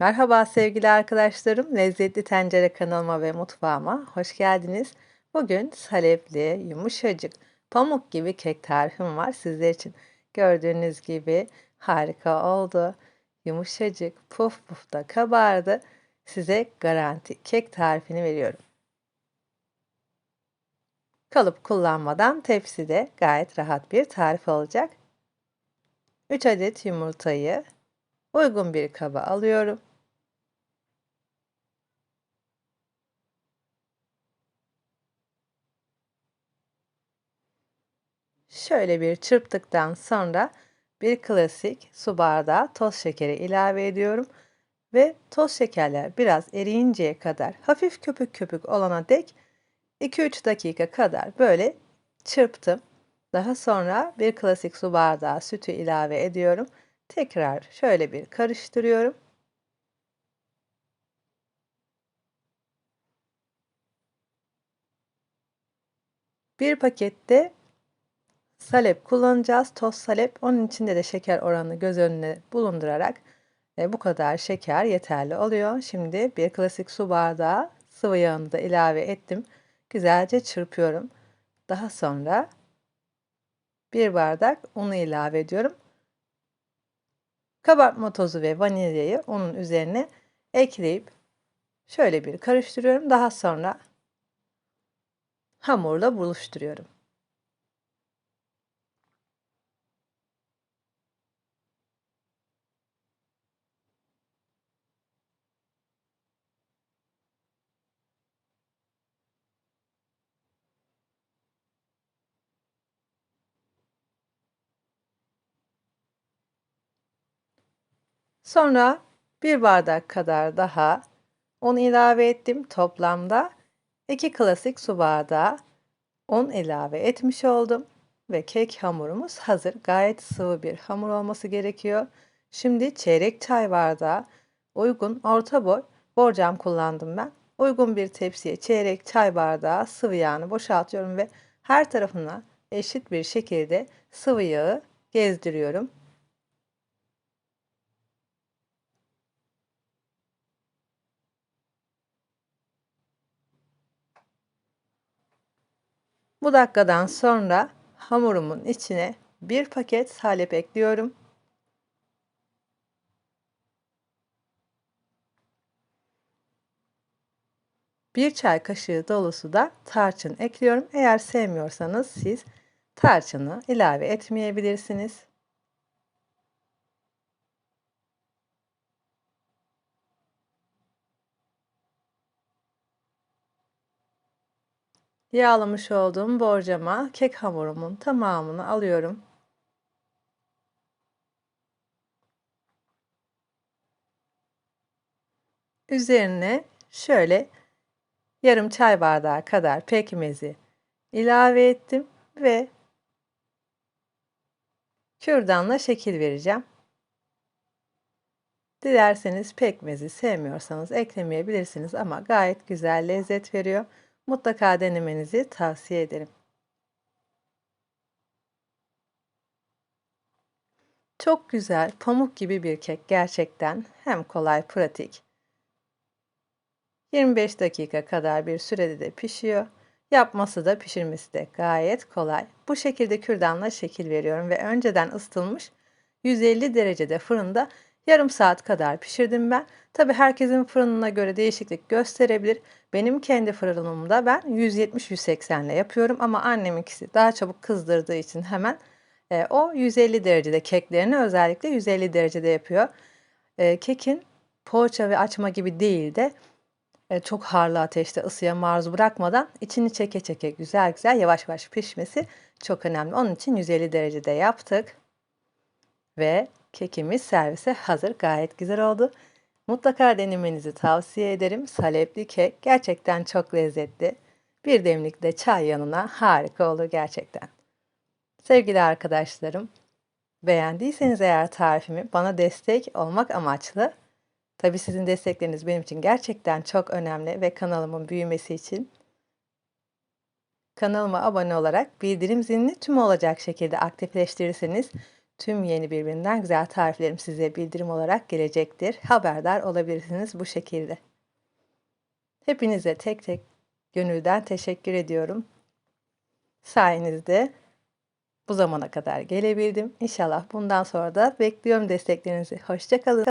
Merhaba sevgili arkadaşlarım. Lezzetli Tencere kanalıma ve mutfağıma hoş geldiniz. Bugün salepli, yumuşacık, pamuk gibi kek tarifim var sizler için. Gördüğünüz gibi harika oldu. Yumuşacık, puf puf da kabardı. Size garanti kek tarifini veriyorum. Kalıp kullanmadan tepside gayet rahat bir tarif olacak. 3 adet yumurtayı uygun bir kaba alıyorum. Şöyle bir çırptıktan sonra bir klasik su bardağı toz şekeri ilave ediyorum ve toz şekerler biraz eriyinceye kadar hafif köpük köpük olana dek 2-3 dakika kadar böyle çırptım. Daha sonra bir klasik su bardağı sütü ilave ediyorum. Tekrar şöyle bir karıştırıyorum. Bir pakette salep kullanacağız. Toz salep. Onun içinde de şeker oranını göz önüne bulundurarak e, bu kadar şeker yeterli oluyor. Şimdi bir klasik su bardağı sıvı yağını da ilave ettim. Güzelce çırpıyorum. Daha sonra bir bardak unu ilave ediyorum. Kabartma tozu ve vanilyayı onun üzerine ekleyip şöyle bir karıştırıyorum. Daha sonra hamurla buluşturuyorum. Sonra bir bardak kadar daha un ilave ettim. Toplamda 2 klasik su bardağı un ilave etmiş oldum ve kek hamurumuz hazır. Gayet sıvı bir hamur olması gerekiyor. Şimdi çeyrek çay bardağı uygun orta boy borcam kullandım ben. Uygun bir tepsiye çeyrek çay bardağı sıvı yağını boşaltıyorum ve her tarafına eşit bir şekilde sıvı yağı gezdiriyorum. Bu dakikadan sonra hamurumun içine bir paket salep ekliyorum. Bir çay kaşığı dolusu da tarçın ekliyorum. Eğer sevmiyorsanız siz tarçını ilave etmeyebilirsiniz. Yağlamış olduğum borcama kek hamurumun tamamını alıyorum. Üzerine şöyle yarım çay bardağı kadar pekmezi ilave ettim ve kürdanla şekil vereceğim. Dilerseniz pekmezi sevmiyorsanız eklemeyebilirsiniz ama gayet güzel lezzet veriyor. Mutlaka denemenizi tavsiye ederim. Çok güzel, pamuk gibi bir kek gerçekten hem kolay, pratik. 25 dakika kadar bir sürede de pişiyor. Yapması da pişirmesi de gayet kolay. Bu şekilde kürdanla şekil veriyorum ve önceden ısıtılmış 150 derecede fırında yarım saat kadar pişirdim ben. Tabi herkesin fırınına göre değişiklik gösterebilir. Benim kendi fırınımda ben 170-180 ile yapıyorum ama anneminkisi daha çabuk kızdırdığı için hemen e, o 150 derecede keklerini özellikle 150 derecede yapıyor. E, kekin poğaça ve açma gibi değil de e, çok harlı ateşte ısıya maruz bırakmadan içini çeke çeke güzel güzel yavaş yavaş pişmesi çok önemli. Onun için 150 derecede yaptık. Ve kekimiz servise hazır. Gayet güzel oldu. Mutlaka denemenizi tavsiye ederim. Salepli kek gerçekten çok lezzetli. Bir demlik de çay yanına harika olur gerçekten. Sevgili arkadaşlarım, beğendiyseniz eğer tarifimi bana destek olmak amaçlı Tabii sizin destekleriniz benim için gerçekten çok önemli ve kanalımın büyümesi için kanalıma abone olarak bildirim zilini tüm olacak şekilde aktifleştirirseniz tüm yeni birbirinden güzel tariflerim size bildirim olarak gelecektir. Haberdar olabilirsiniz bu şekilde. Hepinize tek tek gönülden teşekkür ediyorum. Sayenizde bu zamana kadar gelebildim. İnşallah bundan sonra da bekliyorum desteklerinizi. Hoşçakalın.